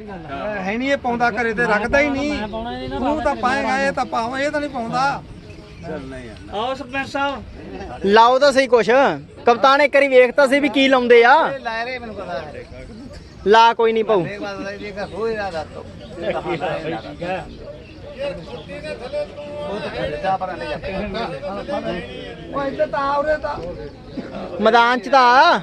ਹੈ। ਨਹੀਂ ਇਹ ਪਾਉਂਦਾ ਘਰੇ ਤੇ ਰੱਖਦਾ ਹੀ ਨਹੀਂ। ਤੂੰ ਤਾਂ ਪਾਏਗਾ ਇਹ ਤਾਂ ਪਾਵਾਂ ਇਹ ਤਾਂ ਨਹੀਂ ਪਾਉਂਦਾ। ਆਓ ਸਰਪੰਚ ਸਾਹਿਬ। ਲਾਓ ਤਾਂ ਸਹੀ ਕੁਛ। ਕਪਤਾਨ ਇੱਕ ਵਾਰੀ ਵੇਖਤਾ ਸੀ ਵੀ ਕੀ ਲਾਉਂਦੇ ਆ। ਲੈ ਰੇ ਮੈਨੂੰ ਪਤਾ ਹੈ। ਲਾ ਕੋਈ ਨਹੀਂ ਪਾਉ ਮੈਦਾਨ ਚ ਤਾਂ।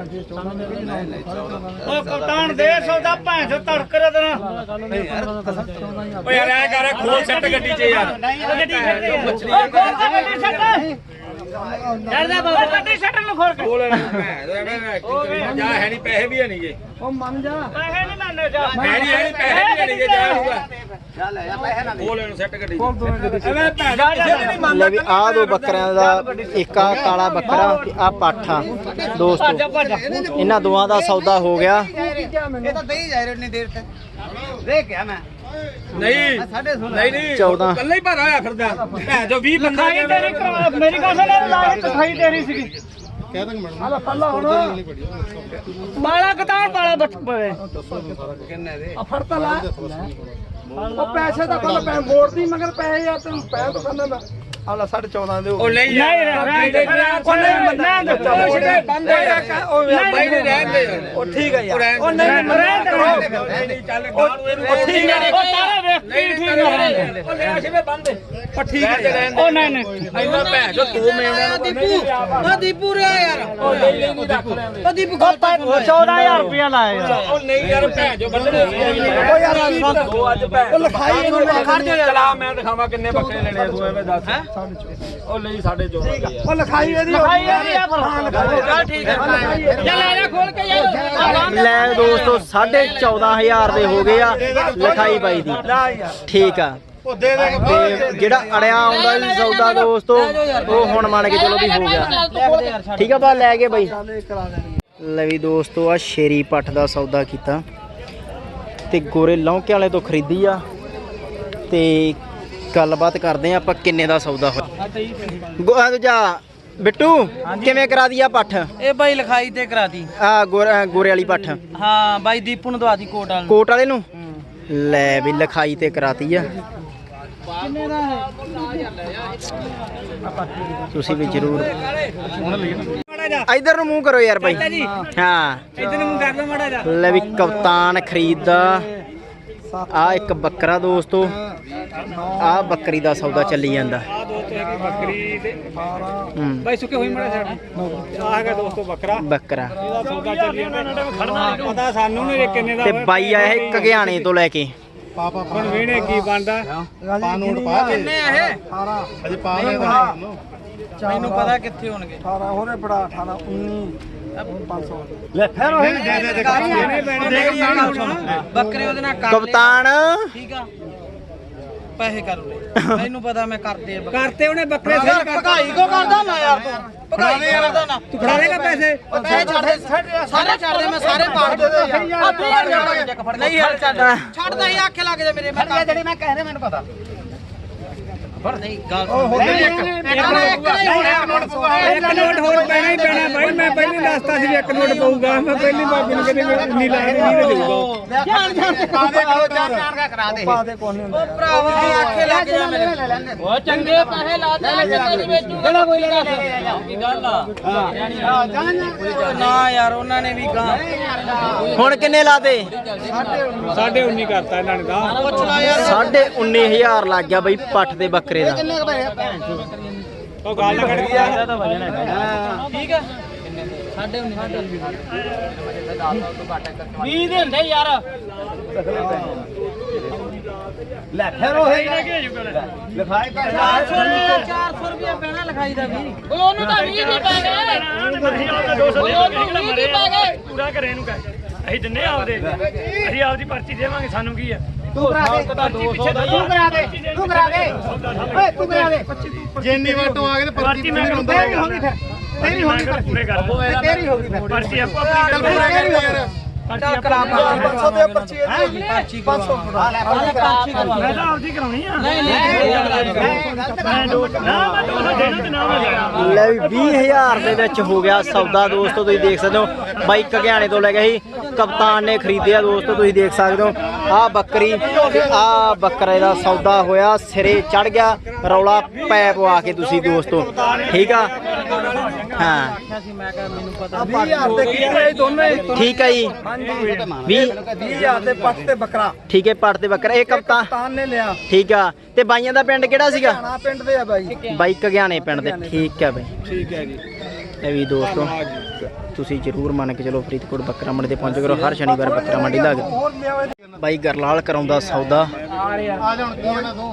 ਉਹ ਕਪਤਾਨ ਦੇ ਸੌਦਾ ਭੈਣ ਚੋ ਤੜਕ ਰੇ ਦੇਣਾ ਓ ਯਾਰ ਐ ਕਰ ਖੋਲ ਸੱਟ ਗੱਡੀ 'ਚ ਯਾਰ। ਗੱਡੀ ਛੱਡ ਦੇ ਖੋਲ ਗੱਡੀ ਛੱਡ। ਡਰਦਾ ਬਾਬਾ। ਗੱਡੀ ਛੱਡ ਨੂੰ ਖੋਲ ਕੇ। ਕੋਲ ਐਵੇਂ ਜਾ ਹੈ ਨਹੀਂ ਪੈਸੇ ਵੀ ਹੈ ਨਹੀਂਗੇ ਉਹ ਮੰਨ ਜਾ। ਪੈਸੇ ਨਹੀਂ ਮੰਨਦੇ ਜਾ। ਹੈ ਨਹੀਂ ਹੈ ਨਹੀਂ ਪੈਸੇ ਵੀ ਹੈ ਨਹੀਂਗੇ ਜਾ। ਹੋਊਗਾ ਚੱਲ ਆ ਪੈਸੇ ਨਾ ਕੋਲ ਇਹਨੂੰ ਸੈੱਟ ਗੱਡੀ ਕੋਲ ਦੋਵੇਂ ਗੱਡੀ ਐਵੇਂ ਚੋ ਕਿਸੇ ਦੀ ਨਹੀਂ ਲੈ ਵੀ ਆਹ ਦੋ ਬੱਕਰਿਆਂ ਦਾ ਇੱਕ ਆ ਕਾਲਾ ਬੱਕਰਾ ਤੇ ਆ ਪਾਠਾ ਦੋਸਤੋ ਇਹਨਾਂ ਦੋਵਾਂ ਦਾ ਸੌਦਾ ਹੋ ਗਿਆ। ਇਹ ਤਾਂ ਦੇਈ ਜਾ ਰਹੇ ਨੇ ਦੇਰ ਤੱਕ ਦੇਖ ਗਿਆ ਮੈਂ। ਨਹੀਂ ਸਾਡੇ ਸੁਣ। ਨਹੀਂ ਨਹੀਂ। 14 ਕੱਲਾ ਹੀ ਭਰਾ ਹੋਇਆ ਫਿਰਦਾ। ਭੈਣ ਜੋ 20 ਬੰਦਾ ਖਾਈ ਤੇਰੀ ਮੇਰੀ ਗੱਲ ਸੁਣ ਲਾਹੇ ਤੇ ਖਾਈ ਤੇਰੀ ਸੀਗੀ। ਹਾਲਾ ਪੱਲਾ ਹੁਣ। ਬਾਲਾ ਕਤਾਨ ਬਾਲਾ ਬੱਚ ਪਵੇ ਕਿੰਨੇ ਦੇ? ਆ ਫੜ ਤਾਂ ਲਾ ਉਹ ਪੈਸੇ ਤਾਂ ਕੋਲ ਪੈ ਮੋੜਦੀ ਮਗਰ ਪੈਸੇ ਯਾਰ ਤੈਨੂੰ ਪੈਸੇ ਤਾਂ ਕਹਿੰਦਾ ਮੈਂ ਹਾਲਾ 14.5 ਦੇ ਹੋ ਉਹ। ਨਹੀਂ ਨਹੀਂ ਰਹਿਣ ਦੇ ਉਹ ਨਹੀਂ ਰਹਿਣ ਦੇ। ਨਹੀਂ ਬੰਦੇ। ਉਹ ਬਾਈ ਨੇ ਰਹਿਣ ਦੇ। ਉਹ ਠੀਕ ਹੈ ਯਾਰ। ਉਹ ਉਹ ਨਹੀਂ ਰਹਿਣ ਦੇ। ਨਹੀਂ ਚੱਲ ਗਾਂ ਨੂੰ ਇਹਨੂੰ ਉਹ ਠੀਕ ਹੈ ਉਹ ਤਾਰੇ ਵੇਖ ਠੀਕ ਹੈ ਉਹ ਲੈ ਆਸ਼ੇ ਬੰਦੇ ਉਹ ਠੀਕ ਹੈ ਯਾਰ। ਉਹ ਨਹੀਂ ਨਹੀਂ। ਇੰਨਾ ਭੈਣ ਜੋ ਤੂੰ ਮੇਵਣਾ ਉਹ ਦੀਪੂ ਰਿਆ ਯਾਰ। ਉਹ ਨਹੀਂ ਨਹੀਂ ਰੱਖ ਲੈਂਦੇ। ਉਹ ਦੀਪੂ ਗੱਲ ਉਹ 14000 ਰੁਪਇਆ ਲਾਇਆ ਯਾਰ। ਉਹ ਨਹੀਂ ਯਾਰ ਭੈਣ ਜੋ ਬੰਦੇ ਉਹ ਯਾਰ ਦੋ ਅੱਜ ਭੈਣ ਉਹ ਲਿਖਾਈ ਇਹਨੂੰ ਖੜ ਜਾ ਚਲਾ ਮੈਂ ਦਿਖਾਵਾਂ ਕਿੰਨੇ ਬੱਕਰੇ ਲੈਣੇ ਆ ਤੂੰ ਐਵੇਂ ਦੱਸ। ਉਹ ਲਈ ਸਾਡੇ ਚੋਂ ਉਹ ਲਿਖਾਈ ਇਹਦੀ ਲਿਖਾਈ ਇਹਦੀ ਆ ਫਿਰ। ਹਾਂ ਲਿਖਾਈ ਚੱਲ ਠੀਕ ਹੈ ਚੱਲ ਇਹਦਾ ਖੋਲ ਕੇ ਯਾਰ। ਲੈ ਦੋਸਤੋ 14500 ਦੇ ਹੋ ਗਏ ਆ। ਲਿਖਾਈ ਬਾਈ ਦੀ। ਠੀਕ ਆ। ਉਹ ਦੇ ਦੇ ਤੇ ਜਿਹੜਾ ਅੜਿਆ ਆਉਂਦਾ ਸੀ ਸੌਦਾ ਦੋਸਤੋ ਉਹ ਹੁਣ ਮੰਨ ਕੇ ਚਲੋ ਵੀ ਹੋ ਗਿਆ। ਠੀਕ ਆ ਬਾ ਲੈ ਗਏ ਬਾਈ। ਲੈ ਵੀ ਦੋਸਤੋ ਆ ਸ਼ੇਰੀ ਪੱਠ ਦਾ ਸੌਦਾ ਕੀਤਾ। ਤੇ ਗੋਰੇ ਲੌਂਕੇ ਵਾਲੇ ਤੋਂ ਖਰੀਦੀ ਆ। ਤੇ ਗੱਲਬਾਤ ਕਰਦੇ ਆ ਆਪਾਂ ਕਿੰਨੇ ਦਾ ਸੌਦਾ ਹੋਇਆ। ਗੋ- ਆ ਦੂਜਾ ਬਿੱਟੂ ਕਿਵੇਂ ਕਰਾ ਦੀ ਆ ਪੱਠ? ਇਹ ਬਾਈ ਲਿਖਾਈ ਤੇ ਕਰਾਤੀ ਆ ਗੋਰੇ ਗੋਰੇ ਵਾਲੀ ਪੱਠ। ਹਾਂ ਬਾਈ ਦੀਪੂ ਨੂੰ ਦਵਾਤੀ ਕੋਟ ਵਾਲ ਨੂੰ। ਕੋਟ ਵਾਲੇ ਨੂੰ? ਲੈ ਵੀ ਲਿਖਾਈ ਤੇ ਕਰਾਤੀ ਆ। ਤੁਸੀਂ ਵੀ ਜ਼ਰੂਰ। ਇਧਰ ਨੂੰ ਮੂੰਹ ਕਰੋ ਯਾਰ ਬਾਈ। ਹਾਂ। ਇਧਰ ਨੂੰ ਕਰ ਲਓ ਮਾੜਾ ਜਾ। ਲੈ ਵੀ ਕਪਤਾਨ ਖਰੀਦਦਾ ਆ ਇੱਕ ਬੱਕਰਾ ਦੋਸਤੋ। ਆ ਬੱਕਰੀ ਦਾ ਸੌਦਾ ਚੱਲੀ ਜਾਂਦਾ। ਆ ਦੋਸਤੋ ਹੈਗੀ ਬੱਕਰੀ ਤੇ ਬਾਈ ਸੁੱਕੇ ਹੋਈ ਮਾੜਾ ਛੱਡ ਆ ਹੈਗਾ ਦੋਸਤੋ ਬੱਕਰਾ। ਬੱਕਰਾ। ਇਹਦਾ ਸੌਦਾ ਚੱਲੀ ਜਾਂਦਾ। ਪਤਾ ਸਾਨੂੰ ਨਹੀਂ ਕਿੰਨੇ ਦਾ ਤੇ ਬਾਈ ਆਇਆ ਇਹ ਕਗਿਆਣੇ ਤੋਂ ਲੈ ਕੇ। ਹੁਣ ਵੇਣੇ ਕੀ ਬਣਦਾ? ਪਾ ਨੋਟ ਪਾ ਦੇ ਕਿੰਨੇ ਆ ਇਹ? ਸਾਰਾ ਅਜੇ ਪਾ ਮੈਨੂੰ ਪਤਾ ਕਿੱਥੇ ਹੋਣਗੇ। 18 ਹੋਰੇ ਬੜਾ 18 19 500 ਲੈ ਫਿਰ ਉਹ ਦੇ ਦੇ ਦੇਣੇ ਪੈਣੇ? ਬੱਕਰੇ ਉਹਦੇ ਨਾਲ ਕਰ ਕਪਤਾਨ। ਠੀਕ ਆ। ਪੈਸੇ ਕਰ ਲੈ। ਮੈਨੂੰ ਪਤਾ ਮੈਂ ਕਰਦੇ ਆ। ਕਰਤੇ ਉਹਨੇ ਬੱਕਰੇ ਸਹੀ ਕਰ ਭਗਾਈ ਕੋ ਕਰਦਾ ਨਾ ਯਾਰ ਤੂੰ? ਭਗਾਈ ਕਰਦਾ ਨਾ ਤੂੰ ਖੜਾ ਲੇਗਾ ਪੈਸੇ? ਉਹ ਪੈਸੇ ਛੱਡ ਦੇ ਸਾਰੇ ਛੱਡ ਦੇ ਮੈਂ ਸਾਰੇ ਪਾੜ ਦੇ ਆ ਫੜ ਨਹੀਂ ਯਾਰ ਛੱਡ ਛੱਡਦਾ ਹੀ ਆਖੇ ਲੱਗ ਜਾ ਮੇਰੇ ਮੈਂ ਜਿਹੜੀ ਮੈਂ ਕਹਿ ਰਿਹਾ ਮੈਨੂੰ ਪਤਾ। ਫੜ ਨਹੀਂ ਗੱਲ ਉਹ ਇੱਕ ਨੋਟ ਹੋਰ ਪੈਣਾ ਹੀ ਪੈਣਾ ਬਾਈ। ਮੈਂ ਪਹਿਲੀ ਦੱਸਤਾ ਸੀ ਵੀ ਇੱਕ ਨੋਟ ਪਊਗਾ। ਮੈਂ ਪਹਿਲੀ ਬਾਬੇ ਨੂੰ ਕਹਿੰਦੀ ਨਹੀਂ ਲਾਇਆ ਨਹੀਂ ਤੇ ਦੇਊਗਾ ਜਾਣ ਜਾਣ ਕੇ ਪਾ ਦੇ ਕਰੋ ਜਾਨ ਜਾਨ ਦਾ ਕਰਾ ਦੇ। ਪਾ ਦੇ ਕੋਈ ਨਹੀਂ ਉਹ ਭਰਾਵਾ ਆਖੇ ਲੱਗ ਜਾ ਮੇਰੇ ਉਹ ਚੰਗੇ ਪੈਸੇ ਲਾਤੇ ਅੱਜ ਤੇਰੀ ਵੇਚੂਗਾ ਕੋਈ ਲੈ ਕੀ ਗੱਲ ਆ? ਨਾ ਯਾਰ ਉਹਨਾਂ ਨੇ ਵੀ ਗਾਂ ਹੁਣ ਕਿੰਨੇ ਲਾਤੇ ਸਾਢੇ 19 ਕਰਤਾ ਇਹਨਾਂ ਨੇ ਲਾ ਸਾਢੇ 19000 ਲੱਗ ਗਿਆ ਬਈ। ਪੱਠ ਦੇ ਬੱਕਰੇ ਦਾ। ਉਹ ਗੱਲ ਕੱਢ ਗਿਆ ਠੀਕ ਆ। ਸਾਡੇ 19 ਸਾਡੇ 20 ਦੇ ਹੁੰਦੇ ਯਾਰ। ਲੈ ਫਿਰ ਉਹ ਲਿਖਾਈ ਪੈ 400 ਰੁਪਏ 400 ਰੁਪਏ ਪੈਣਾ ਲਿਖਾਈ ਦਾ ਵੀ। ਉਹਨੂੰ ਤਾਂ 20 ਦੀ ਪੈ ਗਏ। ਉਹਨੂੰ 20 ਦੀ ਪੈ ਗਏ। ਪੂਰਾ ਕਰੇ ਇਹਨੂੰ ਕਹਿ। ਅਸੀਂ ਦਿੰਨੇ ਆਪਦੇ। ਅਸੀਂ ਆਪਦੀ ਪਰਚੀ ਦੇਵਾਂਗੇ ਸਾਨੂੰ ਕੀ ਆ? ਤੂੰ ਕਰਾ ਦੇ। ਤੂੰ ਕਰਾ ਦੇ। ਤੂੰ ਕਰਾ ਦੇ। ਓਏ ਤੂੰ ਕਰਾ ਦੇ। ਜਿੰਨੀ ਵਾਟੋਂ ਆ ਗਏ ਤੇ ਪਰਚੀ ਮੈਂ ਤੇਰੀ ਹੋਣੀ ਫਿਰ। ਤੇਰੀ ਹੋਣੀ ਫਿਰ। ਪੂਰੇ ਕਰ ਤੇਰੀ ਹੋਗੀ ਫਿਰ। ਪਰਚੀ ਆਪੋ ਚੱਲ ਪੂਰਾ ਕਰ ਯਾਰ। ਚੱਲ ਕਰਾ 500 ਦੇ ਪਰਚੀ ਇਹਦੀ 500 ਮੈਂ ਤਾਂ ਆਪਦੀ ਕਰਾਉਣੀ ਆ। ਨਹੀਂ ਮੈਂ ਦੋ ਨਾ ਮੈਂ 200 ਦੇਣਾ ਤੇ ਨਾ ਮੈਂ ਲੈ ਵੀ 20000 ਦੇ ਵਿੱਚ ਹੋ ਗਿਆ ਸੌਦਾ ਦੋਸਤੋ ਤੁਸੀਂ ਦੇਖ ਸਕਦੇ ਹੋ। ਬਾਈ ਕਗਿਆਣੇ ਤੋਂ ਲੈ ਗਏ ਸੀ ਕਪਤਾਨ ਨੇ ਖਰੀਦਿਆ ਦੋਸਤੋ ਤੁਸੀਂ ਦੇਖ ਸਕਦੇ ਹੋ। ਆਹ ਬੱਕਰੀ ਤੇ ਆਹ ਬੱਕਰੇ ਦਾ ਸੌਦਾ ਹੋਇਆ ਸਿਰੇ ਚੜ ਗਿਆ ਰੌਲਾ ਪੈ ਪਵਾ ਕੇ ਤੁਸੀਂ ਦੋਸਤੋ। ਠੀਕ ਆ? ਹਾਂ। 20000 ਦੇ ਕੀ ਹੋਏ ਦੋਨੇ ਠੀਕ ਹੈ ਜੀ। 20 20000 ਦੇ ਪੱਟ ਤੇ ਬੱਕਰਾ ਠੀਕ ਹੈ ਪੜ ਤੇ ਬੱਕਰਾ। ਇਹ ਕਪਤਾਨ ਤਾਨ ਨੇ ਲਿਆ ਠੀਕ ਆ। ਤੇ ਬਾਈਆਂ ਦਾ ਪਿੰਡ ਕਿਹੜਾ ਸੀਗਾ? ਪਿੰਡ ਦੇ ਆ ਬਾਈ। ਬਾਈ ਕਗਿਆਣੇ ਪਿੰਡ ਦੇ। ਠੀਕ ਹੈ ਬਾਈ। ਠੀਕ ਹੈ ਜੀ। ਇਹ ਵੀ ਦੋਸਤੋ ਤੁਸੀਂ ਜਰੂਰ ਮੰਨ ਕੇ ਚਲੋ ਫਰੀਦਕੋਟ ਬੱਕਰਾ ਮੰਡੀ ਤੇ ਪਹੁੰਚ ਕਰੋ। ਹਰ ਸ਼ਨੀਵਾਰ ਬੱਕਰਾ ਮੰਡੀ ਲੱਗ। ਹੋਰ ਲਿਆਵੇ ਬਾਈ ਗਰਲਾਲ ਕਰਾਉਂਦਾ ਸੌਦਾ। ਆ ਜਾ ਹੁਣ ਕੀ ਇਹਨਾਂ ਤੋਂ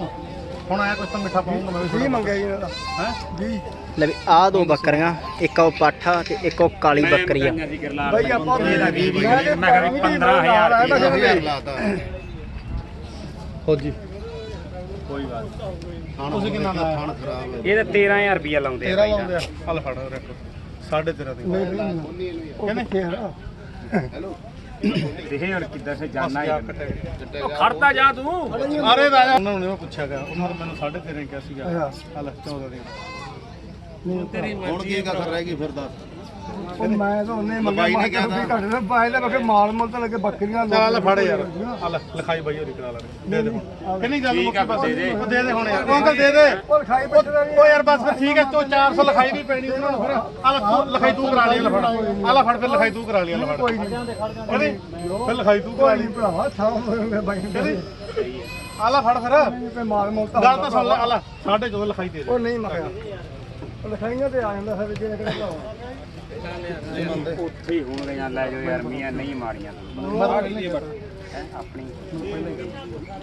ਹੁਣ ਆਇਆ ਕੁਝ ਤਾਂ ਮਿੱਠਾ ਪਾਉਂਗਾ ਮੈਂ ਵੀ ਮੰਗਿਆ ਜੀ ਇਹਨਾਂ ਦਾ ਹੈ 20 ਲੈ ਵੀ ਆਹ ਦੋ ਬੱਕਰੀਆਂ ਇੱਕ ਉਹ ਪਾਠਾ ਤੇ ਇੱਕ ਉਹ ਕਾਲੀ ਬੱਕਰੀ ਆ ਬਾਈ ਆਪਾਂ ਮੈਂ ਕਿਹਾ 15000 ਤੁਸੀਂ ਕਿੰਨਾ ਲਾਇਆ ਖਾਣ ਖਰਾਬ ਇਹ ਤਾਂ 13000 ਰੁਪਇਆ ਲਾਉਂਦੇ ਆ ਤੇਰਾ ਲਾਉਂਦੇ ਆ। ਹਲ ਫੜ ਰੱਖ। ਸਾਢੇ ਤੇਰਾ ਦੀ ਹੁਣ ਕਿੱਦਾਂ ਸੇ ਜਾਣਾ ਹੈ ਖੜਦਾ ਜਾ ਤੂੰ। ਅਰੇ ਰਾਜਾ ਉਹਨਾਂ ਨੂੰ ਨਹੀਂ ਮੈਂ ਪੁੱਛਿਆ ਗਿਆ। ਉਹਨਾਂ ਨੇ ਮੈਨੂੰ ਸਾਢੇ ਤੇਰੇ ਕਿਹਾ ਸੀਗਾ। ਹਲ 14 ਦੀ। ਹੁਣ ਕੀ ਕਸਰ ਰਹਿ ਗਈ ਫਿਰ ਦੱਸ। ਉਹ ਮੈਂ ਤਾਂ ਉਹਨੇ ਮੰਗਿਆ ਮੈਂ ਕਿਹਾ ਵੀ ਘੱਟ ਨਾ ਬਾਏ ਦਾ ਬਕੇ ਮਾਲ ਮੁੱਲ ਤਾਂ ਲੱਗੇ ਬੱਕਰੀਆਂ ਚੱਲ ਫੜ ਯਾਰ। ਹਲ ਲਿਖਾਈ ਬਾਈ ਹੋਰੀ ਕਰਾ ਲੈ। ਦੇ ਦੇ। ਹੁਣ ਕਿੰਨੀ ਗੱਲ ਮੁੱਕੀ ਬਸ ਦੇ। ਦੇ ਦੇ ਦੇ ਹੁਣ ਯਾਰ। ਅੰਕਲ ਦੇ ਦੇ। ਉਹ ਲਿਖਾਈ ਬੱਚਦਾ ਉਹ ਯਾਰ ਬਸ ਫਿਰ ਠੀਕ ਹੈ ਤੋ 400 ਲਿਖਾਈ ਵੀ ਪੈਣੀ ਉਹਨਾਂ ਨੂੰ ਫਿਰ। ਹਲ ਲਿਖਾਈ ਤੂੰ ਕਰਾ ਲਈ ਲੈ ਫੜ। ਫਿਰ ਲਿਖਾਈ ਤੂੰ ਕਰਾ ਲਈ ਲੈ ਫੜ। ਕੋਈ ਨਹੀਂ। ਫਿਰ ਲਿਖਾਈ ਤੂੰ ਕਰਾ ਲਈ। ਭਰਾਵਾ ਥਾਂ ਬਾਈ ਆਲਾ ਫੜ ਫਿਰ। ਮਾਲ ਮੁੱਲ ਤਾਂ ਗੱਲ ਤਾਂ ਸੁਣ ਲੈ ਆਲਾ ਸਾਢੇ ਜਦੋਂ ਲਿਖਾਈ ਦੇ ਦੇ। ਉਹ ਨਹੀਂ ਮਗਿਆ। ਲਿਖਾਈਆਂ ਤੇ ਆ ਜਾਂਦਾ ਫਿਰ ਜਿਹੜੇ ਕਿਹੜਾ ਉੱਥੇ ਹੀ ਹੋਣ ਗਈਆਂ ਲੈ ਜਾਓ ਯਾਰ ਮੀਆਂ ਨਹੀਂ ਮਾਰੀਆਂ ਆਪਣੀ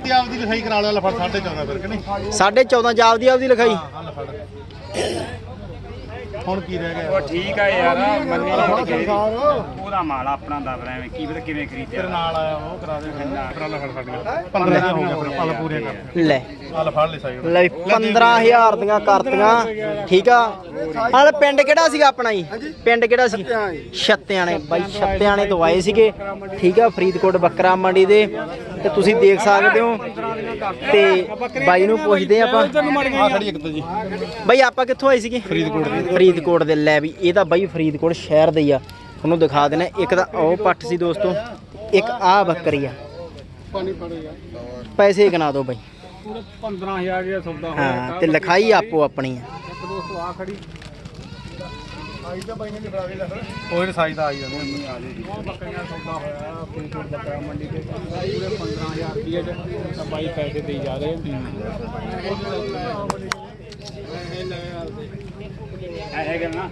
ਤੇ ਆਪਦੀ ਲਿਖਾਈ ਕਰਾ ਲਿਆ ਲੈ ਫੜ ਸਾਢੇ 14 ਫਿਰ ਕਿ ਨਹੀਂ? ਸਾਢੇ 14 ਜਾਬ ਦੀ ਆਪਦੀ ਲਿਖਾਈ। ਹੁਣ ਕੀ ਰਹਿ ਗਿਆ? ਉਹ ਠੀਕ ਆ ਯਾਰ ਮੰਨੀ। ਸਰਕਾਰ ਉਹਦਾ ਮਾਲ ਆਪਣਾ ਦੱਬ ਰਿਹਾ ਐਵੇਂ ਕੀ ਪਤਾ ਕਿਵੇਂ ਤੇਰੇ ਖਰੀਦਿਆ ਨਾਲ ਆਇਆ ਉਹ ਕਰਾ ਦੇ। ਫਿਰ ਲੈ ਫੜ ਸਾਡੀਆਂ 15 ਹੋ ਗਿਆ ਫਿਰ ਪਲ ਪੂਰੇ ਕਰ ਲੈ। ਹਲ ਫੜ ਲੈ ਸਾਈ ਲੈ ਵੀ 15000 ਦੀਆਂ ਕਰਤੀਆਂ। ਠੀਕ ਆ? ਹਾਲ ਪਿੰਡ ਕਿਹੜਾ ਸੀਗਾ ਆਪਣਾ ਜੀ? ਪਿੰਡ ਕਿਹੜਾ ਸੀ? ਛੱਤਿਆਣੇ ਬਾਈ ਛੱਤਿਆਣੇ ਤੋਂ ਆਏ ਸੀਗੇ। ਠੀਕ ਆ? ਫਰੀਦਕੋਟ ਬੱਕਰਾ ਮੰਡੀ ਦੇ। ਤੇ ਤੁਸੀਂ ਦੇਖ ਸਕਦੇ ਹੋ। ਤੇ ਬਾਈ ਨੂੰ ਪੁੱਛਦੇ ਆਪਾਂ। ਆ ਖੜੀ ਇੱਕ ਤਾਂ ਜੀ। ਬਾਈ ਆਪਾਂ ਕਿੱਥੋਂ ਆਏ ਸੀਗੇ? ਫਰੀਦਕੋਟ ਦੇ। ਫਰੀਦਕੋਟ ਦੇ। ਲੈ ਵੀ ਇਹ ਤਾਂ ਬਾਈ ਫਰੀਦਕੋਟ ਸ਼ਹਿਰ ਦੇ ਹੀ ਆ। ਤੁਹਾਨੂੰ ਦਿਖਾ ਦੇਣਾ ਇੱਕ ਤਾਂ ਉਹ ਪੱਠ ਸੀ ਦੋਸਤੋ। ਇੱਕ ਆ ਬੱਕਰੀ ਆ। ਪੈਸੇ ਗਿਣਾ ਦਿਓ ਬਾਈ। 15000 ਦਾ ਸੌਦਾ ਹਾਂ ਤੇ ਲਿਖਾਈ ਆਪੋ ਆਪਣੀ ਆ। ਉਹ ਸਾਈ ਦਾ ਆਈ ਜਾਂਦੇ ਆ। ਜੀ ਬੱਕਰੀਆਂ ਸੌਦਾ ਹੋਇਆ ਫਰੀਦਕੋਟ ਬੱਕਰਾ ਮੰਡੀ ਤੇ। ਪੂਰੇ 15000 ਰੁਪਏ ਚ ਤਾਂ ਬਾਈ ਪੈਸੇ ਦੇਈ ਜਾ ਰਹੇ ਆ। ਹੈਗਾ ਨਾ।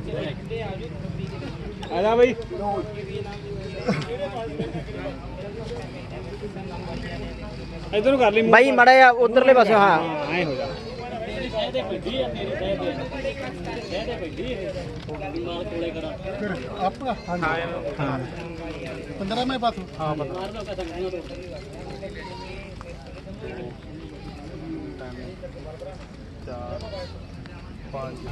ਆ ਜਾ ਬਈ। ਇਧਰ ਕਰ ਲਈ ਬਾਈ ਮੜਾ ਜਾ ਉਧਰਲੇ ਪਾਸੇ ਹਾਂ। ਐ ਹੋ ਜਾ। ਆਪਣਾ ਹਾਂ 15 ਮੈਂ ਪਾਸ। ਹਾਂ ਪਤਾ। ਚਾਰ ਪੰਜ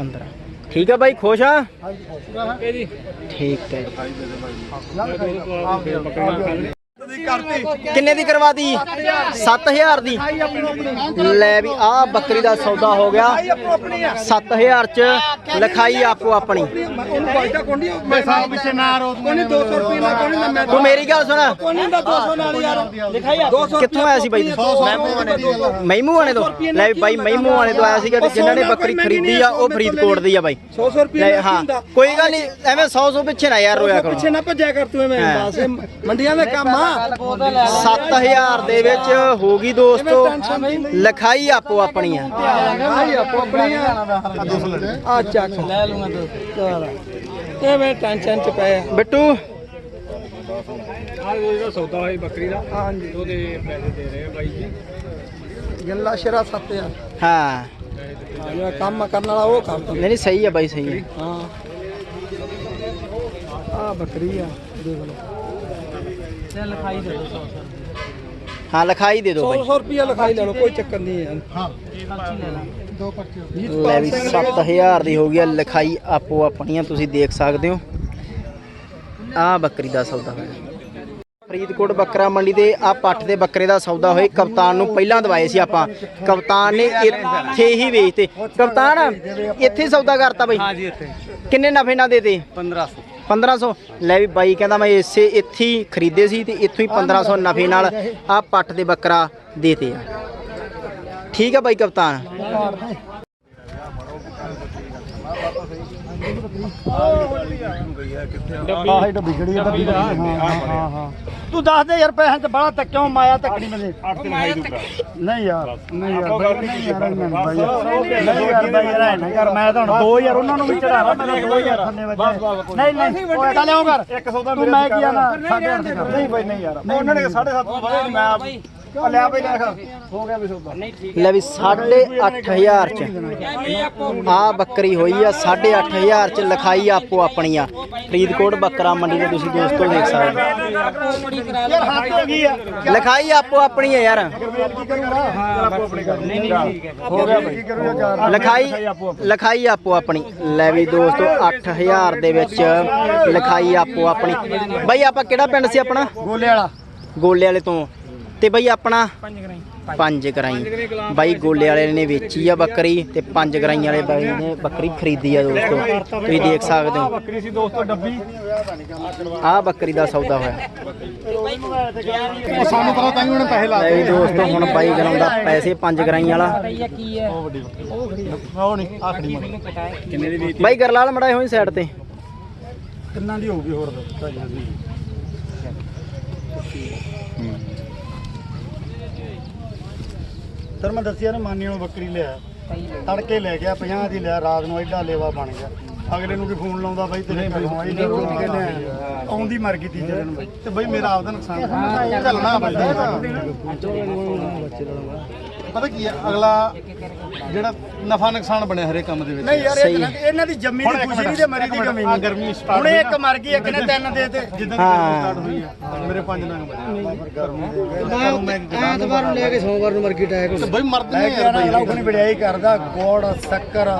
ਅੰਦਰ ਠੀਕ ਆ ਬਾਈ ਖੁਸ਼ ਆ? ਠੀਕ ਹੈ ਕਿੰਨੇ ਦੀ ਕਰਵਾਤੀ? 7000 ਦੀ। ਲੈ ਵੀ ਆ ਬੱਕਰੀ ਦਾ ਸੌਦਾ ਹੋ ਗਿਆ। 7000 ਚ ਲਿਖਾਈ ਆਪੋ ਆਪਣੀ। ਉਹਨੂੰ ਬਾਈਟਾ ਕੋਣੀ ਮੈਂ ਸਾਹ ਪਿੱਛੇ ਨਾ ਰੋਤ ਕੋਣੀ 200 ਰੁਪਏ ਨਾਲ ਕੋਣੀ ਦਾ ਮੈਂ ਤੂੰ ਮੇਰੀ ਗੱਲ ਸੁਣ। ਕੋਣੀ ਦਾ 200 ਨਾਲ ਯਾਰ ਲਿਖਾਈ 200 ਕਿੱਥੋਂ ਆਇਆ ਸੀ ਬਾਈ ਮਹਿਮੂ ਵਾਲੇ ਤੋਂ। ਲੈ ਵੀ ਬਾਈ ਮਹਿਮੂ ਵਾਲੇ ਤੋਂ ਆਇਆ ਸੀਗਾ ਤੇ ਜਿਨ੍ਹਾਂ ਨੇ ਬੱਕਰੀ ਖਰੀਦੀ ਆ ਉਹ ਫਰੀਦਕੋਟ ਦੀ ਆ ਬਾਈ। 100 ਰੁਪਏ ਹਾਂ। ਕੋਈ ਗੱਲ ਨਹੀਂ ਐਵੇਂ 100 100 ਪਿੱਛੇ ਨਾ ਯਾਰ ਰੋਇਆ ਕਰੋ। ਪਿੱਛੇ ਨਾ ਭੱਜਿਆ ਕਰ ਤੂੰ ਐਵੇਂ। ਬਸ ਮੰਡੀਆਂ ਦਾ ਕੰਮ ਆ। 7000 ਦੇ ਵਿੱਚ ਹੋ ਗਈ ਦੋਸਤੋ। ਲਿਖਾਈ ਆਪੋ ਆਪਣੀ ਆ ਆਪੋ ਆਪਣੀ ਆ ਆ ਚੱਕ ਲੈ ਲੂੰਗਾ ਦੋਸਤ ਇਹ ਮੈਂ ਟੈਨਸ਼ਨ ਚ ਪਿਆ। ਬਿੱਟੂ। ਆ ਜਿਹੜਾ ਸੌਦਾ ਹੋਈ ਬੱਕਰੀ ਦਾ। ਹਾਂਜੀ। ਉਹਦੇ ਪੈਸੇ ਦੇ ਰਹੇ ਆ ਬਾਈ ਜੀ। ਗੱਲਾ ਸ਼ਰਾ ਹਾਂ। ਜਿਹੜਾ ਕੰਮ ਕਰਨ ਵਾਲਾ ਉਹ ਕੰਮ ਨਹੀਂ ਨਹੀਂ ਸਹੀ ਆ ਬਾਈ ਸਹੀ ਆ। ਹਾਂ। ਆ ਬੱਕਰੀ ਆ ਦੇਖ ਲਓ। ਚੱਲ ਲਿਖਾਈ ਦੇ ਦੋ ਹਾਂ ਲਿਖਾਈ ਦੇ ਦਿਓ ਬਾਈ 100 ਰੁਪਿਆ ਲਿਖਾਈ ਲੈ ਲਓ ਕੋਈ ਚੱਕਰ ਨਹੀਂ ਹੈ। ਹਾਂ। ਪਰਚੀ ਲੈ ਲੈ। ਦੋ ਪਰਚੇ ਲੈ ਵੀ 7000 ਦੀ ਹੋ ਗਈ ਲਿਖਾਈ ਆਪੋ ਆਪਣੀਆਂ ਤੁਸੀਂ ਦੇਖ ਸਕਦੇ ਹੋ। ਆ ਬੱਕਰੀ ਦਾ ਸੌਦਾ ਹੋਇਆ। ਫਰੀਦਕੋਟ ਬੱਕਰਾ ਮੰਡੀ ਤੇ ਆ ਪੱਠ ਦੇ ਬੱਕਰੇ ਦਾ ਸੌਦਾ ਹੋਏ ਕਪਤਾਨ ਨੂੰ ਪਹਿਲਾਂ ਦਵਾਏ ਸੀ ਆਪਾਂ। ਕਪਤਾਨ ਨੇ ਇੱਥੇ ਹੀ ਵੇਚਤੇ। ਕਪਤਾਨ ਇੱਥੇ ਹੀ ਸੌਦਾ ਕਰਤਾ ਬਈ। ਹਾਂਜੀ ਇੱਥੇ। ਕਿੰਨੇ ਨਫੇ ਨਾਲ ਦੇਤੇ? 1500 1500 ਲੈ ਵੀ ਬਾਈ ਕਹਿੰਦਾ ਮੈਂ ਇਸੇ ਇੱਥੇ ਹੀ ਖਰੀਦੇ ਸੀ ਤੇ ਇੱਥੋਂ ਹੀ 1500 ਨਫੇ ਨਾਲ ਆ ਪੱਠ ਦੇ ਬੱਕਰਾ ਦੇਤੇ ਆ। ਠੀਕ ਆ ਬਾਈ ਕਪਤਾਨ। ਆਹ ਡੱਬੀ ਖੜੀ ਆ ਡੱਬੀ। ਹਾਂ ਹਾਂ ਹਾਂ। ਤੂੰ ਦੱਸ ਦੇ ਯਾਰ ਪੈਸੇ ਤੇ ਬੜਾ ਤੱਕਿਓ ਮਾਇਆ ਤੱਕੜੀ ਮੈਨੂੰ। ਨਹੀਂ ਯਾਰ ਨਹੀਂ ਯਾਰ ਨਹੀਂ ਯਾਰ ਨਹੀਂ ਬਾਈ ਯਾਰ। ਨਹੀਂ ਯਾਰ ਬਾਈ ਯਾਰ ਐਂ ਨਾ ਕਰ ਮੈਂ ਤਾਂ ਹੁਣ 2000 ਉਹਨਾਂ ਨੂੰ ਵੀ ਚੜਾਵਾ ਮੇਰਾ 2000 ਥੱਲੇ ਵੱਜੇ। ਨਹੀਂ ਨਹੀਂ। ਓਏ ਚੱਲ ਆਉਂ ਕਰ ਤੂੰ ਮੈਂ ਕੀ ਆ ਨਾ 8.5 ਦੇ ਕਰ ਨਹੀਂ ਬਾਈ ਨਹੀਂ ਯਾਰ। ਉਹਨਾਂ ਨੇ 7.5 ਵਧੇ ਮੈਂ ਲਿਆ ਬਈ ਲੈ ਹੋ ਗਿਆ ਵੀ ਸੌਦਾ। ਲੈ ਵੀ 8500 ਚ। ਆ ਬੱਕਰੀ ਹੋਈ ਆ 8500 ਚ ਲਿਖਾਈ ਆਪੋ ਆਪਣੀ ਆ ਫਰੀਦਕੋਟ ਬੱਕਰਾ ਮੰਡੀ ਦੇ ਤੁਸੀਂ ਦੋਸਤੋ ਦੇਖ ਸਕਦੇ ਹੋ। ਲਿਖਾਈ ਆਪੋ ਆਪਣੀ ਆ ਯਾਰ। ਲਿਖਾਈ ਲਿਖਾਈ ਆਪੋ ਆਪਣੀ। ਲੈ ਵੀ ਦੋਸਤੋ 8000 ਦੇ ਵਿੱਚ ਲਿਖਾਈ ਆਪੋ ਆਪਣੀ। ਬਾਈ ਆਪਾਂ ਕਿਹੜਾ ਪਿੰਡ ਸੀ ਆਪਣਾ? ਗੋਲੇ ਵਾਲਾ। ਗੋਲੇ ਵਾਲੇ ਤੋਂ। ਤੇ ਬਾਈ ਆਪਣਾ ਪੰਜ ਕਰਾਈ। ਬਾਈ ਗੋਲੇ ਵਾਲੇ ਨੇ ਵੇਚੀ ਆ ਬੱਕਰੀ ਤੇ ਪੰਜ ਕਰਾਈ ਵਾਲੇ ਬਾਈ ਨੇ ਬੱਕਰੀ ਖਰੀਦੀ ਆ ਦੋਸਤੋ। ਤੁਸੀਂ ਦੇਖ ਸਕਦੇ ਹੋ। ਬੱਕਰੀ ਸੀ ਦੋਸਤੋ ਡੱਬੀ। ਆਹ ਬੱਕਰੀ ਦਾ ਸੌਦਾ ਹੋਇਆ। ਸਾਨੂੰ ਪਤਾ ਤਾਂ ਹੀ ਉਹਨੇ ਪੈਸੇ ਲਾ ਦੋਸਤੋ ਹੁਣ ਬਾਈ ਕਰਾਉਂਦਾ ਪੈਸੇ ਪੰਜ ਕਰਾਈ ਵਾਲਾ। ਉਹ ਨਹੀਂ ਆਖਰੀ ਕਿੰਨੇ ਦੀ ਬਾਈ ਗਰਲਾਲ ਮੜਾਏ ਹੋਈ ਸਾਈਡ ਤੇ। ਕਿੰਨਾ ਦੀ ਹੋਊਗੀ ਹੋਰ? ਦੱਸ ਸਰ ਮੈਂ ਦੱਸਿਆ ਨਾ ਮਾਨੀ ਨੂੰ ਬੱਕਰੀ ਲਿਆ ਤੜਕੇ ਲੈ ਗਿਆ 50 ਦੀ ਲਿਆ ਰਾਤ ਨੂੰ ਐਡਾ ਲੇਵਾ ਬਣ ਗਿਆ ਅਗਲੇ ਨੂੰ ਵੀ ਫੋਨ ਲਾਉਂਦਾ ਬਾਈ ਤੇਰੇ ਘਰ ਆਈ ਨਹੀਂ ਉਹ ਕਹਿੰਦੇ ਆਉਂਦੀ ਮਰ ਗਈ ਤੀਜੇ ਦਿਨ ਬਾਈ ਤੇ ਬਾਈ ਮੇਰਾ ਆਪਦਾ ਨੁਕਸਾਨ ਚੱਲਣਾ ਬਾਈ ਪਤਾ ਕੀ ਹੈ ਅਗਲਾ ਜਿਹੜਾ ਨਫਾ ਨੁਕਸਾਨ ਬਣਿਆ ਹਰੇ ਕੰਮ ਦੇ ਵਿੱਚ। ਨਹੀਂ ਯਾਰ। ਇਹਨਾਂ ਦੀ ਜੰਮੀ ਦੀ ਖੁਸ਼ੀ ਨਹੀਂ ਤੇ ਮਰੀ ਦੀ ਕਮੀ ਨਹੀਂ ਗਰਮੀ ਸਟਾਰਟ ਹੁਣੇ ਇੱਕ ਮਰ ਗਈ ਇੱਕ ਨੇ ਤਿੰਨ ਦੇ ਤੇ? ਜਿੱਦਾਂ ਹਾਂ। ਸਟਾਰਟ ਹੋਈ ਹੈ। ਮੇਰੇ ਪੰਜ ਨੰਗ ਬਣੇ ਐਤਵਾਰ ਨੂੰ ਲੈ ਕੇ ਸੋਮਵਾਰ ਨੂੰ ਮਰਗੀ ਟੈਕ ਬਈ ਮਰਦੇ ਨੇ ਯਾਰ ਬਈ। ਲੋਕ ਨਹੀਂ ਵਡਿਆਈ ਕਰਦਾ ਗੋੜ ਸ਼ੱਕਰ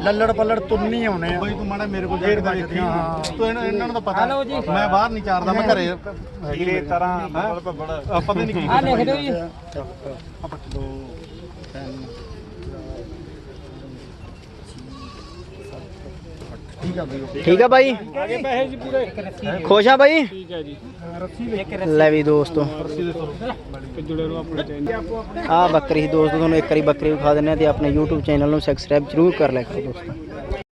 ਲੱਲੜ ਪੱਲੜ ਤੁੰਨੀ ਆਉਣੇ ਆ। ਬਈ ਤੂੰ ਮਾੜਾ ਮੇਰੇ ਕੋਲ ਜੇਰ ਬੈਠੀ ਤੂੰ ਇਹਨਾਂ ਇਹਨਾਂ ਨੂੰ ਤਾਂ ਪਤਾ। ਮੈਂ ਬਾਹਰ ਨਹੀਂ ਚਾਰਦਾ ਮੈਂ ਘਰੇ ਹੀਰੇ ਤਰ੍ਹਾਂ ਮਤਲਬ ਬੜਾ ਪਤਾ ਨਹੀਂ ਕੀ ਆ ਲਿਖ ਦਿਓ ਜੀ। ਠੀਕ ਆ ਬਈ ਠੀਕ ਆ ਬਾਈ? ਖੁਸ਼ ਆ ਬਾਈ? ਲੈ ਵੀ ਦੋਸਤੋ। ਆ ਬੱਕਰੀ ਸੀ ਦੋਸਤੋ ਤੁਹਾਨੂੰ ਇੱਕ ਵਾਰੀ ਬੱਕਰੀ ਵਿਖਾ ਦਿੰਦੇ ਆ ਤੇ ਆਪਣੇ YouTube ਚੈਨਲ ਨੂੰ ਸਬਸਕ੍ਰਾਈਬ ਜ਼ਰੂਰ ਕਰ ਲਿਆ ਕਰੋ ਦੋਸਤੋ।